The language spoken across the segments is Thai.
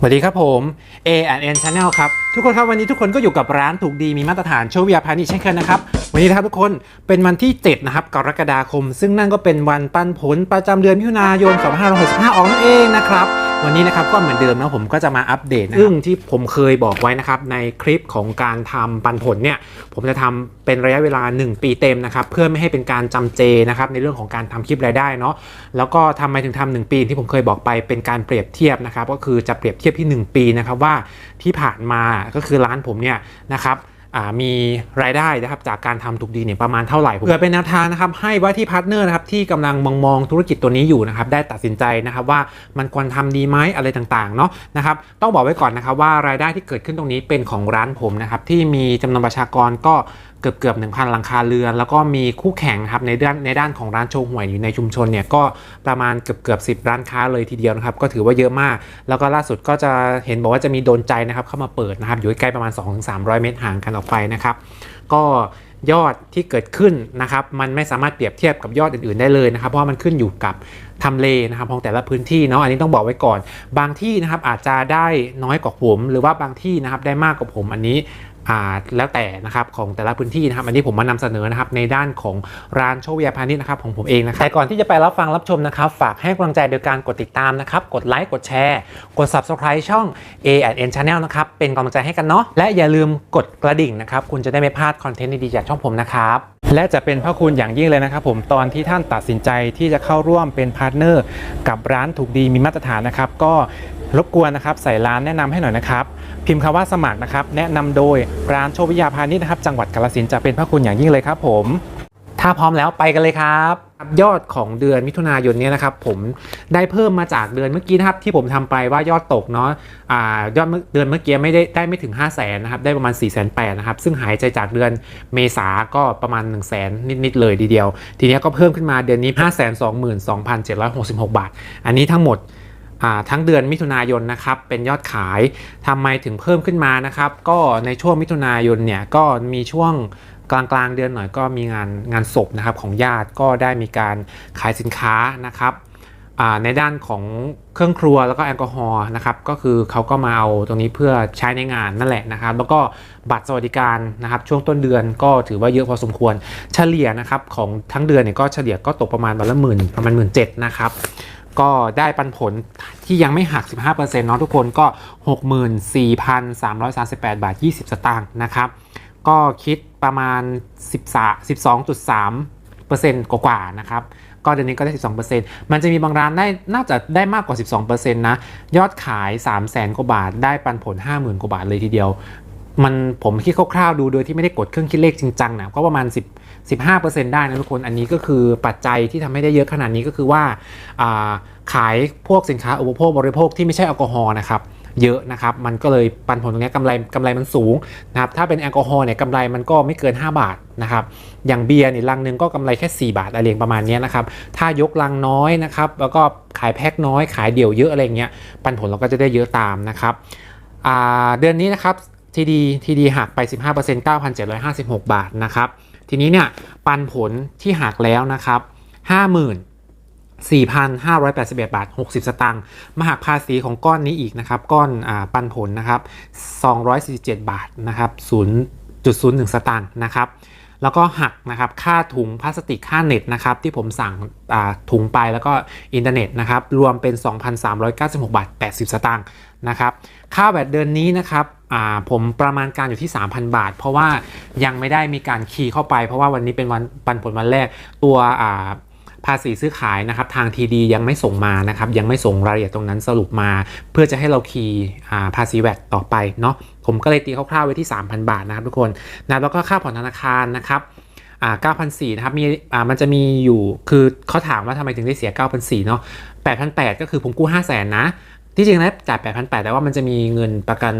สวัสดีครับผม A N Channel ครับ ทุกคนครับวันนี้ทุกคนก็อยู่กับร้านถูกดีมีมาตรฐานโชวิยาพาณิชย์เช่นเคยนะครับ วันนี้นะครับทุกคนเป็นวันที่ 7 นะครับกรกฎาคม ซึ่งนั่นก็เป็นวันปันผลประจำเดือนมิถุนายน 2565 ออกนั่นเองนะครับ วันนี้นะครับก็เหมือนเดิมนะผมก็จะมาอัปเดตซึ่งที่ผมเคยบอกไว้นะครับในคลิปของการทำปันผลเนี่ยผมจะทำเป็นระยะเวลา 1 ปีเต็มนะครับเพื่อไม่ให้เป็นการจำเจนะครับในเรื่องของการทำคลิปรายได้เนาะแล้วก็ทำไมถึงทำหนึ่งปีที่ผมเคยบอกไปเป็นการเปรียบเทียบนะครับก็คือจะเปรียบเทียบที่ 1 ปีนะครับว่าที่ผ่านมาก็คือร้านผมเนี่ยนะครับ มีรายได้นะครับจากการทำถูกดีเนี่ยประมาณเท่าไหร่เพื่อเป็นแนวทางนะครับให้ว่าที่พาร์ทเนอร์นะครับที่กำลังมองมองธุรกิจตัวนี้อยู่นะครับได้ตัดสินใจนะครับว่ามันควรทำดีไหมอะไรต่างๆเนาะนะครับต้องบอกไว้ก่อนนะครับว่ารายได้ที่เกิดขึ้นตรงนี้เป็นของร้านผมนะครับที่มีจำนวนประชากรก็เกือบเกือบ1,000 หลังคาเรือน แล้วก็มีคู่แข่งครับในด้านในด้านของร้านโชว์หวยอยู่ในชุมชนเนี่ยก็ประมาณเกือบเกือบสิร้านค้าเลยทีเดียวนะครับก็ถือว่าเยอะมาก แล้วก็ล่าสุดก็จะเห็นบอกว่าจะมีโดนใจนะครับเข้ามาเปิดนะครับอยู่ใกล้ประมาณ 2-300 เมตรห่างกันออกไปนะครับ ก็ยอดที่เกิดขึ้นนะครับ มันไม่สามารถเปรียบเทียบกับยอดอื่นๆได้เลยนะครับ เพราะมันขึ้นอยู่กับทำเลนะครับของแต่ละพื้นที่เนาะอันนี้ต้องบอกไว้ก่อน บางที่นะครับอาจจะได้น้อยกว่าผม หรือว่าบางที่นะครับได้มากกว่าผมอันนี้ แล้วแต่นะครับของแต่ละพื้นที่นะครับอันนี้ผมมานำเสนอนะครับในด้านของร้านโชควิทยาพาณิชย์นะครับของผมเองนะครับแต่ก่อนที่จะไปรับฟังรับชมนะครับฝากให้กำลังใจโดยการกดติดตามนะครับกดไลค์กดแชร์ กด subscribe ช่อง A N Channel นะครับเป็นกำลังใจให้กันเนาะและอย่าลืมกดกระดิ่งนะครับคุณจะได้ไม่พลาดคอนเทนต์ดีๆจากช่องผมนะครับและจะเป็นพระคุณอย่างยิ่งเลยนะครับผมตอนที่ท่านตัดสินใจที่จะเข้าร่วมเป็นพาร์ทเนอร์กับร้านถูกดีมีมาตรฐานนะครับก็รบกวนนะครับใส่ร้านแนะนำให้หน่อยนะครับ พิมพ์คำว่าสมัครนะครับ แนะนำโดยร้านโชควิยาพาณิชย์นะครับ จังหวัดกาฬสินธุ์จะเป็นพระคุณอย่างยิ่งเลยครับผม ถ้าพร้อมแล้วไปกันเลยครับยอดของเดือนมิถุนายนเนี้นะครับผมได้เพิ่มมาจากเดือนเมื่อกี้นะครับที่ผมทำไปว่ายอดตกเนาะอ่ายอดเมื่อเดือนเมื่อกี้ไม่ได้ได้ไม่ถึง 5 0 0แสนนะครับได้ประมาณ4ี่แสนแนะครับซึ่งหายใจจากเดือนเมษาก็ประมาณ 1 0 0 0 0แสนนิดๆเลยทีเดียว ทีนี้ก็เพิ่มขึ้นมาเดือนนี้ 5 2 2 7 6 6 บาท อันนี้ทั้งหมด ทั้งเดือนมิถุนายนนะครับเป็นยอดขายทำไมถึงเพิ่มขึ้นมานะครับก็ในช่วงมิถุนายนเนี่ยก็มีช่วงกลางกลางเดือนหน่อยก็มีงานงานศพนะครับของญาติก็ได้มีการขายสินค้านะครับในด้านของเครื่องครัวแล้วก็แอลกอฮอล์นะครับก็คือเขาก็มาเอาตรงนี้เพื่อใช้ในงานนั่นแหละนะครับ แล้วก็บัตรสวัสดิการนะครับช่วงต้นเดือนก็ถือว่าเยอะพอสมควรเฉลี่ยนะครับของทั้งเดือนเนี่ยก็เฉลี่ยก็ตกประมาณวันละหมื่นประมาณหมื่นเจ็ดนะครับก็ได้ปันผล ที่ยังไม่หัก 15%เนาะทุกคนก็ 64,338 บาท 20 สตางค์นะครับ ก็คิดประมาณ13 12.3%กว่าๆนะครับ ก็เดือนนี้ก็ได้ 12%มันจะมีบางร้านได้น่าจะได้มากกว่า 12%นะ ยอดขาย 3 0 0แสนกว่าบาทได้ปันผล 50,000 กว่าบาทเลยทีเดียว มันผมคิดคร่าวๆดูโดยที่ไม่ได้กดเครื่องคิดเลขจริงจังนะก็ประมาณ 10 15%ได้นะทุกคนอันนี้ก็คือปัจจัยที่ทำให้ได้เยอะขนาดนี้ก็คือว่าาขายพวกสินค้าอุปโภคบริโภคที่ไม่ใช่แอลกอฮอล์นะครับเยอะนะครับ มันก็เลยปันผลตรงนี้กำไรกำไรมันสูงนะครับ ถ้าเป็นแอลกอฮอล์เนี่ยกำไรมันก็ไม่เกิน 5 บาทนะครับ อย่างเบียร์เนี่ยลังหนึ่งก็กำไรแค่ 4 บาทอะไรเงประมาณนี้นะครับ ถ้ายกลังน้อยนะครับ แล้วก็ขายแพ็คน้อย ขายเดี่ยวเยอะอะไรเงี้ย ปันผลเราก็จะได้เยอะตามนะครับ เดือนนี้นะครับ ทีดีทีดีหักไป 15% 9,756 บาทนะครับ ทีนี้เนี่ยปันผลที่หักแล้วนะครับ 50,000 4,581 บาท 60 สตางค์มาหักภาษีของก้อนนี้อีกนะครับ ก้อนอปันผลนะครับ 247 บาทนะครับ0.01 สตางค์นะครับ แล้วก็หักนะครับค่าถุงพลาสติกค่าเน็ตนะครับ ที่ผมสั่งถุงไปแล้วก็อินเทอร์เน็ตนะครับ รวมเป็น 2,396 บาท 80 สตางค์นะครับ ค่าแบตเดือนนี้นะครับ ผมประมาณการอยู่ที่ 3,000 บาท เพราะว่ายังไม่ได้มีการคีย์เข้าไป เพราะว่าวันนี้เป็นวันปันผลวันแรกตัวภาษีซื้อขายนะครับทางทีดียังไม่ส่งมานะครับยังไม่ส่งรายละเอียดตรงนั้นสรุปมา เพื่อจะให้เราคีย์ภาษีแวดต่อไปเนาะผมก็เลยตีคร่าวๆไว้ที่ 3,000 บาทนะครับทุกคนนะแล้วก็ค่าผ่อนธนาคารนะครับอ่า9,400นะครับมีอ่ามันจะมีอยู่คือเขาถามว่าทำไมถึงได้เสีย9,400เนาะ8,800ก็คือผมกู้500,000นะ ที่จริงแล้วจ่าย8,800แต่ว่ามันจะมีเงินประกัน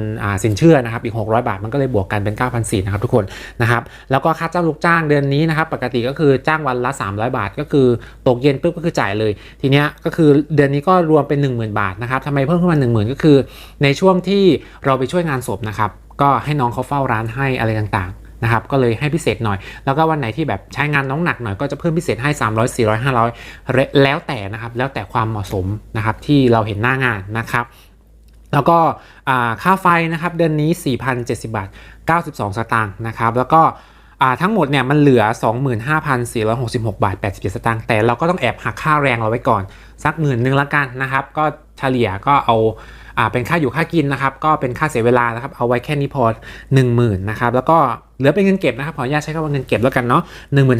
สินเชื่อนะครับอีก 600 บาทมันก็เลยบวกกันเป็น 9,400นะครับทุกคนนะครับแล้วก็ค่าจ้างลูกจ้างเดือนนี้นะครับปกติก็คือจ้างวันละ 300 บาท ก็คือตกเย็นปุ๊บก็คือจ่ายเลย ทีเนี้ยก็คือเดือนนี้ก็รวมเป็น 10,000 บาทนะครับทำไมเพิ่มขึ้นมา 10,000 ก็คือ ในช่วงที่เราไปช่วยงานศพนะครับก็ให้น้องเขาเฝ้าร้านให้อะไรต่างๆ นะครับก็เลยให้พิเศษหน่อย แล้วก็วันไหนที่แบบใช้งานน้องหนักหน่อยก็จะเพิ่มพิเศษให้ 300 400 500 แล้วแต่นะครับแล้วแต่ความเหมาะสมนะครับที่เราเห็นหน้างานนะครับ แล้วก็ค่าไฟนะครับเดือนนี้ 4,070 บาท 92 สตางค์นะครับแล้วก็ทั้งหมดเนี่ยมันเหลือ 25,466 บาท 87 สตางค์แต่เราก็ต้องแอบหักค่าแรงเราไว้ก่อน สักหมื่นหนึ่งละกันนะครับ ก็เฉลี่ยก็เอา อ่าเป็นค่าอยู่ค่ากินนะครับ ก็เป็นค่าเสียเวลานะครับ เอาไว้แค่นี้พอ 10,000นะครับ แล้วก็เหลือเป็นเงินเก็บนะครับขออนุญาตใช้คำว่าเงินเก็บแล้วกันเนาะ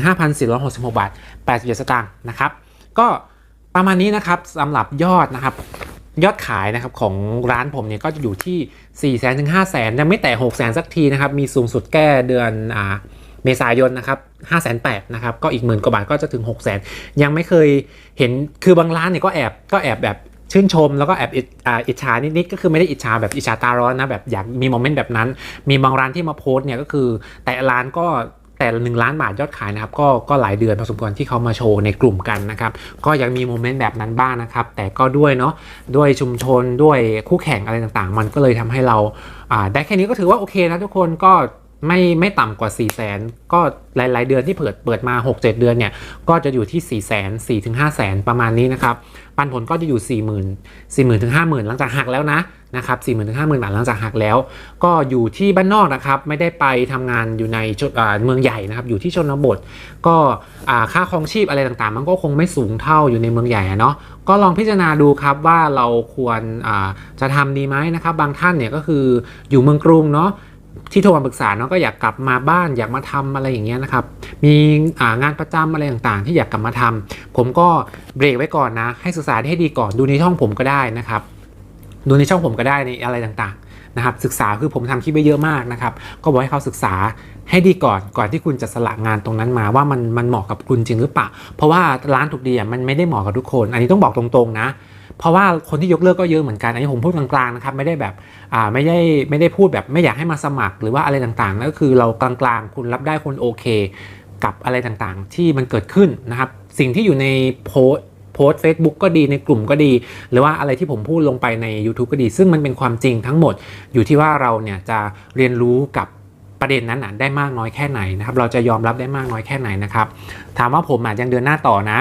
15,466 บาท87สตางค์นะครับ ก็ประมาณนี้นะครับสำหรับยอดนะครับยอดขายนะครับของร้านผมเนี่ยก็จะอยู่ที่ 4 0 0 0 0ถึง5 0 0 0 0ยังไม่แต่ 6 0 0 0 0สักทีนะครับ มีสูงสุดแก้เดือนอ่าเมษายนนะครับ5 8 0 0 0นะครับ ก็อีกหมื่นกว่าบาทก็จะถึง 6 0 0 0 0ยังไม่เคยเห็น คือบางร้านเนี่ยก็แอบก็แอบแบบ ชื่นชมแล้วก็แอบอิจฉานิดๆก็คือไม่ได้อิจฉาแบบอิจฉาตาร้อนนะแบบอยากมีโมเมนต์แบบนั้น มีบางร้านที่มาโพสเนี่ยก็คือแต่ร้านก็แต่ละหนึ่งล้านบาทยอดขายนะครับก็ก็หลายเดือนพอสมควรที่เขามาโชว์ในกลุ่มกันนะครับก็ยังมีโมเมนต์แบบนั้นบ้างนะครับ แต่ก็ด้วยเนาะด้วยชุมชนด้วยคู่แข่งอะไรต่างๆ มันก็เลยทำให้เราได้แค่นี้ก็ถือว่าโอเคนะทุกคนก็ ไม่ไม่ต่ำกว่า 4 0 0แสนก็หลาย ๆ เดือนที่เปิดเปิดมา 6-7 เดือนเนี่ยก็จะอยู่ที่ 4 0 0แสน4ถึง5แสนประมาณนี้นะครับปันผลก็จะอยู่ 4 0 0 0 0 4 0 0 0 0ถึง50,000 หลังจากหักแล้วนะนะครับ4 0 0 0 0ถึง50,000 บาทหลังจากหักแล้ว ก็อยู่ที่บ้านนอกนะครับไม่ได้ไปทำงานอยู่ในชเมืองใหญ่นะครับอยู่ที่ชนบท ก็ค่าครองชีพอะไรต่าง ๆ มันก็คงไม่สูงเท่าอยู่ในเมืองใหญ่เนาะก็ลองพิจารณาดูครับว่าเราควรจะทำดีไหมนะครับบางท่านเนี่ยก็คืออยู่เมืองกรุงเนาะ ที่โทรมาปรึกษาเนาะก็อยากกลับมาบ้านอยากมาทำอะไรอย่างเงี้ยนะครับ มีงานประจำอะไรต่างๆ ที่อยากกลับมาทำผมก็เบรกไว้ก่อนนะ ให้ศึกษาให้ดีก่อนดูในช่องผมก็ได้นะครับ ดูในช่องผมก็ได้ในอะไรต่างๆนะครับ ศึกษาคือผมทำคลิปไปเยอะมากนะครับ ก็บอกให้เขาศึกษาให้ดีก่อนก่อนที่คุณจะสละงานตรงนั้นมาว่ามันมันเหมาะกับคุณจริงหรือเปล่าเพราะว่าร้านถูกดีอะมันไม่ได้เหมาะกับทุกคน อันนี้ต้องบอกตรงๆนะ เพราะว่าคนที่ยกเลิกก็เยอะเหมือนกันอันนี้ผมพูดกลางๆนะครับไม่ได้แบบอ่าไม่ได้ไม่ได้พูดแบบไม่อยากให้มาสมัครหรือว่าอะไรต่างๆนั่นก็คือเรากลางๆ คุณรับได้คุณโอเค กับอะไรต่างๆ ที่มันเกิดขึ้นนะครับสิ่งที่อยู่ในโพสโพสต์ Facebook ก็ดีในกลุ่มก็ดี หรือว่าอะไรที่ผมพูดลงไปใน YouTube ก็ดี ซึ่งมันเป็นความจริงทั้งหมดอยู่ที่ว่าเราเนี่ยจะเรียนรู้กับประเด็นนั้นได้มากน้อยแค่ไหนนะครับเราจะยอมรับได้มากน้อยแค่ไหนนะครับถามว่าผมอะยังเดินหน้าต่อนะ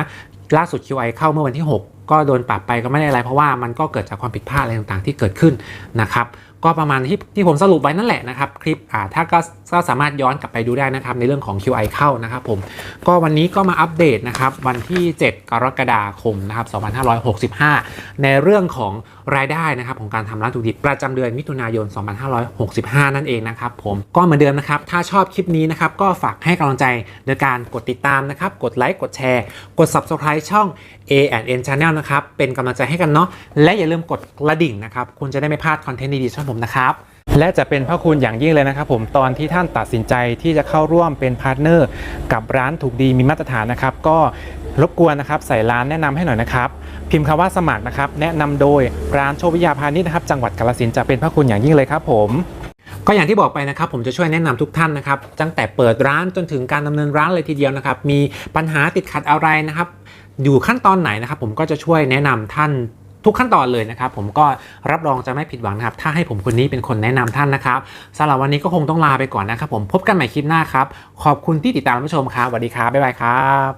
ล่าสุด QI เข้าเมื่อวันที่ 6 ก็โดนปรับไปก็ไม่ได้อะไร เพราะว่ามันก็เกิดจากความผิดพลาดอะไรต่างๆ ที่เกิดขึ้นนะครับก็ประมาณที่ที่ผมสรุปไว้นั่นแหละนะครับคลิปอ่าถ้าก็ก็สามารถย้อนกลับไปดูได้นะครับในเรื่องของ QI เข้านะครับผมก็วันนี้ก็มาอัปเดตนะครับวันที่ 7 กรกฎาคมนะครับ2565 ในเรื่องของรายได้นะครับของการทำร้านถูกดิบประจำเดือนมิถุนายน 2565 นั่นเองนะครับผมก็เหมือนเดิมนะครับถ้าชอบคลิปนี้นะครับก็ฝากให้กำลังใจโดยการกดติดตามนะครับกดไลค์กดแชร์ กด Subscribe ช่อง A N Channel นะครับเป็นกำลังใจให้กันเนาะและอย่าลืมกดกระดิ่งนะครับคุณจะได้ไม่พลาดคอนเทนต์ดีๆช่องผมนะครับ และจะเป็นพระคุณอย่างยิ่งเลยนะครับผมตอนที่ท่านตัดสินใจที่จะเข้าร่วมเป็นพาร์ทเนอร์ กับร้านถูกดีมีมาตรฐานนะครับ ก็รบกวนนะครับใส่ร้านแนะนำให้หน่อยนะครับ พิมพ์คำว่าสมัครนะครับแนะนำโดยร้านโชควิยาพาณิชย์นะครับจังหวัดกาฬสินจะเป็นพระคุณอย่างยิ่งเลยครับผมก็อย่างที่บอกไปนะครับผมจะช่วยแนะนำทุกท่านนะครับตั้งแต่เปิดร้านจนถึงการดำเนินร้านเลยทีเดียวนะครับมีปัญหาติดขัดอะไรนะครับ อยู่ขั้นตอนไหนนะครับผมก็จะช่วยแนะนำท่าน ทุกขั้นตอนเลยนะครับ ผมก็รับรองจะไม่ผิดหวังนะครับ ถ้าให้ผมคนนี้เป็นคนแนะนำท่านนะครับสำหรับวันนี้ก็คงต้องลาไปก่อนนะครับผมพบกันใหม่คลิปหน้าครับ ขอบคุณที่ติดตามรับชมครับสวัสดีครับบ๊ายบายครับ